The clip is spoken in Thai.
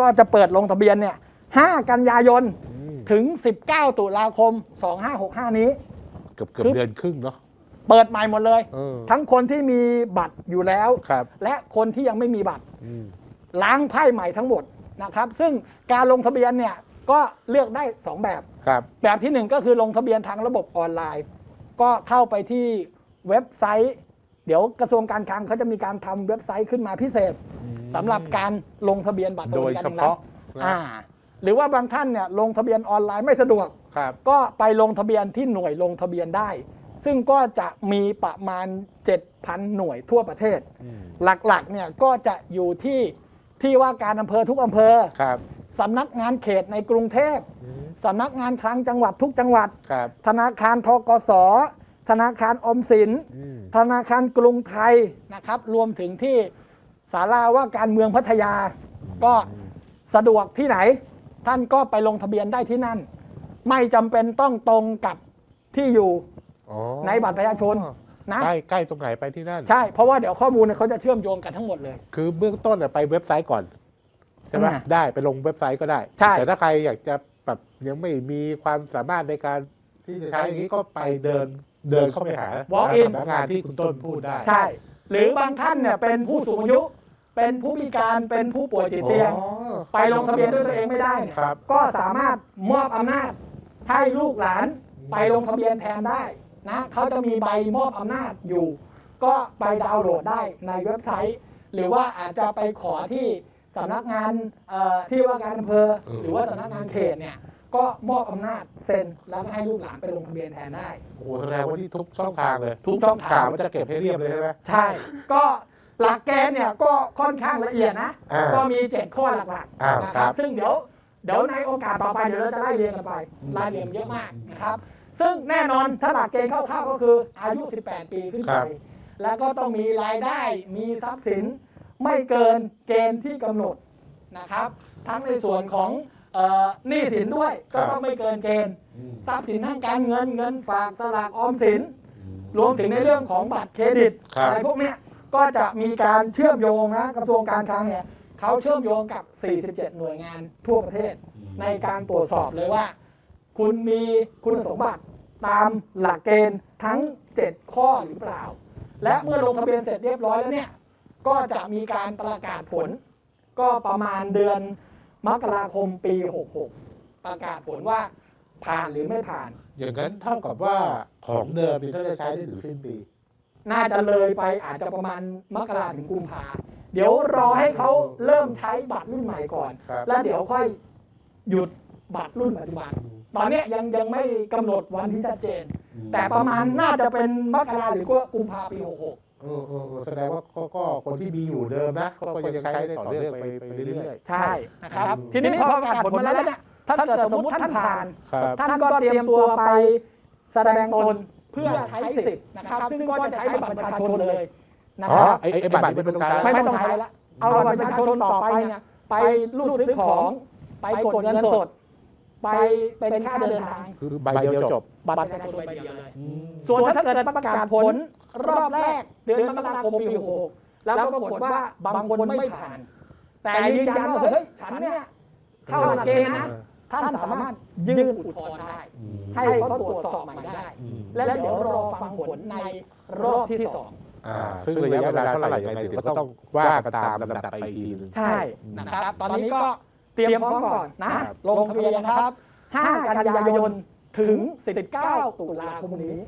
ก็จะเปิดลงทะเบียนเนี่ย 5 กันยายนอืมถึง 19 ตุลาคม 2565 นี้ เกือบเกือบคือเดือนครึ่งเนาะเปิดใหม่หมดเลยเออทั้งคนที่มีบัตรอยู่แล้วครับและคนที่ยังไม่มีบัตรอืมล้างไพ่ใหม่ทั้งหมดนะครับ ซึ่งการลงทะเบียนเนี่ยก็เลือกได้ 2 แบบครับแบบที่ 1 ก็คือลงทะเบียนทางระบบออนไลน์ ก็เข้าไปที่เว็บไซต์ เดี๋ยวกระทรวงการคลังเขาจะมีการทำเว็บไซต์ขึ้นมาพิเศษ สำหรับการลงทะเบียนบัตรสโดวัสยดิการเฉแห่งรัฐพาะนะอ่า หรือว่าบางท่านเนี่ยลงทะเบียนออนไลน์ไม่สะดวก ครับ ก็ไปลงทะเบียนที่หน่วยลงทะเบียนได้ ซึ่งก็จะมีประมาณ 7,000 หน่วยทั่วประเทศ อืมหลักๆเนี่ยก็จะอยู่ที่ที่ว่าการอำเภอทุกอำเภอครับสำนักงานเขตในกรุงเทพอืมสำนักงานคลังจังหวัดทุกจังหวัด ครับธนาคารทกส ธนาคารออมสิน อืมธนาคารกรุงไทยนะครับ รวมถึงที่ ศาลาว่าการเมืองพัทยา ก็สะดวกที่ไหน ท่านก็ไปลงทะเบียนได้ที่นั่น ไม่จำเป็นต้องตรงกับที่อยู่อ๋อในบัตรประชาชนนะ ใกล้ใกล้ตรงไหนไปที่นั่น ใช่ เพราะว่าเดี๋ยวข้อมูลเนี่ยเขาจะเชื่อมโยงกันทั้งหมดเลย คือเบื้องต้นน่ะไปเว็บไซต์ก่อนใช่ไหมอ่าได้ไปลงเว็บไซต์ก็ได้ ใช่ แต่ถ้าใครอยากจะแบบยังไม่มีความสามารถในการที่จะใช้อย่างนี้ก็ไปเดินเดินเข้าไปหา Walk in สำนักงานที่คุณต้นพูดได้ ใช่ หรือบางท่านเนี่ยเป็นผู้สูงอายุ เป็นผู้พิการเป็นผู้ป่วยติดเตียง อ๋อ ไปลงทะเบียนด้วยตัวเองไม่ได้เนี่ยครับ ก็สามารถมอบอำนาจให้ลูกหลานไปลงทะเบียนแทนได้นะเขาจะมีใบมอบอำนาจอยู่ ก็ไปดาวน์โหลดได้ในเว็บไซต์ หรือว่าอาจจะไปขอที่สำนักงานเอ่อที่ว่าการอำเภอเออ หรือว่าสำนักงานเขตเนี่ยก็มอบอำนาจเซ็นแล้วก็ให้ลูกหลานไปลงทะเบียนแทนได้ โอ้โหแสดงว่าที่ทุกช่องทางเลยทุกช่องกาทางว่าจะเก็บให้เรียบเลยใช่ไหม ใช่ ก็ หลักเกณฑ์เนี่ยก็ค่อนข้างละเอียดนะ อ่าก็มีเจ็ดข้อหลักอ่าๆนะคครัรับบ ซึ่งเดี๋ยวเดี๋ยวในโอกาสต่อไปเดี๋ยวเราจะไล่เรียงกันไปไล่เรียงเยอะมากนะครับ ซึ่งแน่นอนถ้าหลักเกณฑ์คร่าวๆก็คืออายุ 18 ปีขึ้นคไปรับ แล้วก็ต้องมีรายได้มีทรัพย์สินไม่เกินเกณฑ์ที่กำหนดนะครับ ทั้งในส่วนของเอ่อหนี้สินด้วยก็ต้องไม่เกินเกณฑ์ ทรัพย์สินทางการเงินเงินฝากสลากออมสิน รวมถึงในเรื่องของบัตรเครดิตครับ อะไรพวกเนี้ย ก็จะมีการเชื่อมโยงนะกระทรวงการคลังเนี่ยเขาเชื่อมโยงกับ 47 หน่วยงานทั่วประเทศ ในการตรวจสอบเลยว่า คุณมีคุณสมบัติตามหลักเกณฑ์ทั้ง 7 ข้อหรือเปล่า และเมื่อลงทะเบียนเสร็จเรียบร้อยแล้วเนี่ย ก็จะมีการประกาศผล ก็ประมาณเดือนมกราคมปี 66 ประกาศผลว่าผ่านหรือไม่ผ่าน อย่างนั้นเท่ากับว่าของเดิมนี่น่าจะใช้ได้ถึงสิ้นปี น่าจะเลยไปอาจจะประมาณมกราถึงกุมภาเดี๋ยวรอให้เขาเริ่มใช้บัตรรุ่นใหม่ก่อน ครับ แล้วเดี๋ยวค่อยหยุดบัตรรุ่นปัจจุบัน ตอนเนี้ยยังยังไม่กำหนดวันที่ชัดเจน แต่ประมาณน่าจะเป็นมกราหรือก็กุมภาปี66เออเออเออแสดงว่าก็ก็คนที่มีอยู่เดิมนะก็ก็ยังใช้ได้ต่อเนื่องไปไปเรื่อยใช่นะครับ อืม ทีนี้พอประกาศผลมาแล้วเนี่ยถ้าเกิดสมมติท่านผ่าน ๆ ครับ ท่านก็เตรียมตัวไปแสดงตนเพื่อใช้สิทธิ์นะครับซึ่งก็จะใช้บัตรประชาชนเลยนะอ๋คอรับไอ้ไอ้บัตรนี่ไม่ต้องใช้ไม่ต้องใช้ละเอาบัตรประชาชนต่อไปเนี่ยไปรูดซื้อของ ไปกดเงินสด ไปเป็นค่าเดินทาง คือใบเดียวจบ บัตรประชาชนใบเดียวเลย ส่วนถ้าเกิดประกาศผลรอบแรกเดือนมกราคมปี66แล้วปรากฏว่าบางคนไม่ผ่าน แต่ยืนยันว่าเฮ้ยฉันเนี่ยเข้าหลักเกณฑ์นะ ท่านสามารถยื่นอุทธรณ์ได้ ให้เขาตรวจสอบใหม่ได้ และเดี๋ยวรอฟังผลในรอบที่สองอ่าซึ่งระยะเวลาเท่าไหร่ยังไงเดี๋ยวก็ต้องว่ากันตามลำดับไปอีกทีหนึงใช่นะครับ ตอนนี้ก็เตรียมพร้อมก่อนนะ ลงทะเบียนนะครับ 5 กันยายนถึง 19 ตุลาคมนี้